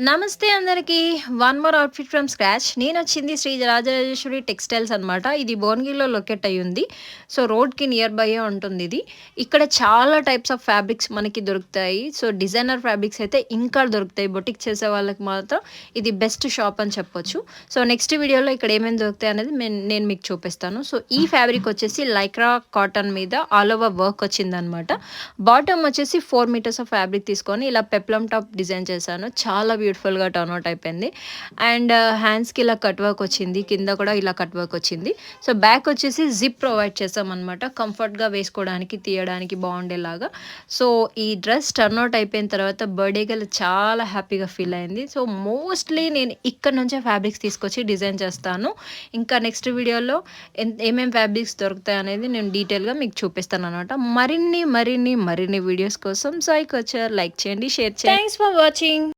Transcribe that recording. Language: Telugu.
నమస్తే అందరికీ. One more outfit from scratch నేను వచ్చింది శ్రీ రాజరాజేశ్వరి టెక్స్టైల్స్ అనమాట ఇది భువనగిరిలో లొకేట్ అయ్యి ఉంది సో రోడ్కి నియర్ బై ఉంటుంది ఇది ఇక్కడ చాలా టైప్స్ ఆఫ్ ఫ్యాబ్రిక్స్ మనకి దొరుకుతాయి. సో డిజైనర్ ఫ్యాబ్రిక్స్ అయితే ఇంకా దొరుకుతాయి. బొటిక్ చేసే వాళ్ళకి మాత్రం ఇది బెస్ట్ షాప్ అని చెప్పొచ్చు. సో నెక్స్ట్ వీడియోలో ఇక్కడ ఏమేమి దొరుకుతాయి అనేది నేను- నేను మీకు చూపిస్తాను. సో ఈ ఫ్యాబ్రిక్ వచ్చేసి లైక్రా కాటన్ మీద ఆల్ ఓవర్ వర్క్ వచ్చిందనమాట బాటమ్ వచ్చేసి ఫోర్ మీటర్స్ ఆఫ్ ఫ్యాబ్రిక్ తీసుకొని ఇలా పెప్లమ్ టాప్ డిజైన్ చేశాను. చాలా బ్యూటిఫుల్గా టర్న్ అవుట్ అయిపోయింది. అండ్ uh, హ్యాండ్స్కి ఇలా కట్ వర్క్ వచ్చింది. కింద కూడా ఇలా కట్ వర్క్ వచ్చింది. సో బ్యాక్ వచ్చేసి జిప్ ప్రొవైడ్ చేసామన్నమాట. కంఫర్ట్గా వేసుకోవడానికి తీయడానికి బాగుండేలాగా. సో ఈ డ్రెస్ టర్న్ అవుట్ అయిపోయిన తర్వాత బర్త్డే గల చాలా హ్యాపీగా ఫీల్ అయింది. సో మోస్ట్లీ నేను ఇక్కడ నుంచే ఫ్యాబ్రిక్స్ తీసుకొచ్చి డిజైన్ చేస్తాను. ఇంకా నెక్స్ట్ వీడియోలో ఏమేమి ఫ్యాబ్రిక్స్ దొరుకుతాయి అనేది నేను డీటెయిల్గా మీకు చూపిస్తాను అనమాట మరిన్ని మరిన్ని మరిన్ని వీడియోస్ కోసం సాయికి వచ్చారు లైక్ చేయండి షేర్ చేయండి. Thanks for watching